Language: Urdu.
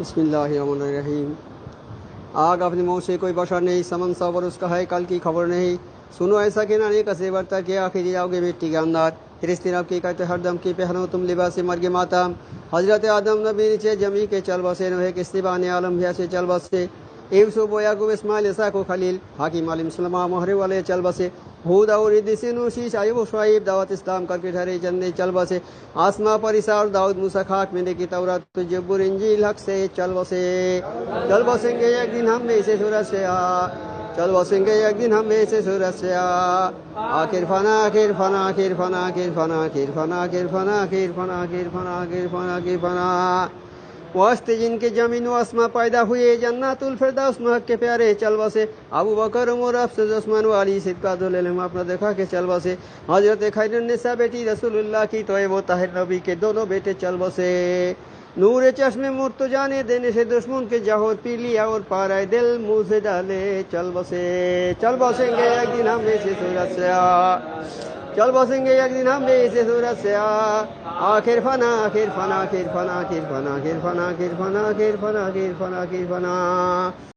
بسم اللہ الرحمن الرحیم۔ آگ اپنے منہ سے کوئی بشر نہیں، سمن صبر اس کا ہے، کل کی خبر نہیں۔ سنو ایسا کہ نہ کسے برتا کہ آخر جاؤ گے مٹی کے اندر۔ پھر آپ کی کہتے ہر دم کی پہنو تم لباس مرگ ماتم حضرت آدم نبی نیچے جمی کے چل بسے نوے کستبان عالم بھیا سے۔ چل بسے ایوسو بویا کو اسماعیل اساق و خلیل، حاکم عالم سلمہ مہر والے چل بسے ہود اور نوشیش آئیب شعیب دعوت اسلام کر کے ٹھہرے چندے چل بسے آسما پر اسار داؤد موسیٰ خاک میں دے کی تورات تو انجیل حق سے چل بسے چل بسیں گے ایک دن ہم میں اسے سورج سے آ چل بسیں گے ایک دن ہم میں اسے سورج سے آ آخر فنا آخر فنا آخر فنا آخر فنا آخر فنا آخر فنا آخر فنا آخر فنا آخر فنا آخر فنا واسطے جن کے زمین و آسماں پیدا ہوئے، جنات الفردوس میں حق کے پیارے چل بسے ابو بکر، عمر افسد عثمان والی صدقہ دو لے اپنا دیکھا کہ چل بسے حضرت خیر النساء بیٹی رسول اللہ کی تو وہ طاہر نبی کے دونوں بیٹے چل بسے نور چشم مرت جانے دینے سے دشمن کے جہور پی لیا اور پارائے دل منہ سے ڈالے۔ چل بسے، چل بسیں گے ایک دن ہم سے سورج سے آ چل بسیں گے ایک دن ہم بھی اسے سورج سے آ آخر فنا آخر فنا آخر فنا آخر فنا آخر فنا آخر فنا آخر فنا آخر فنا آخر فنا۔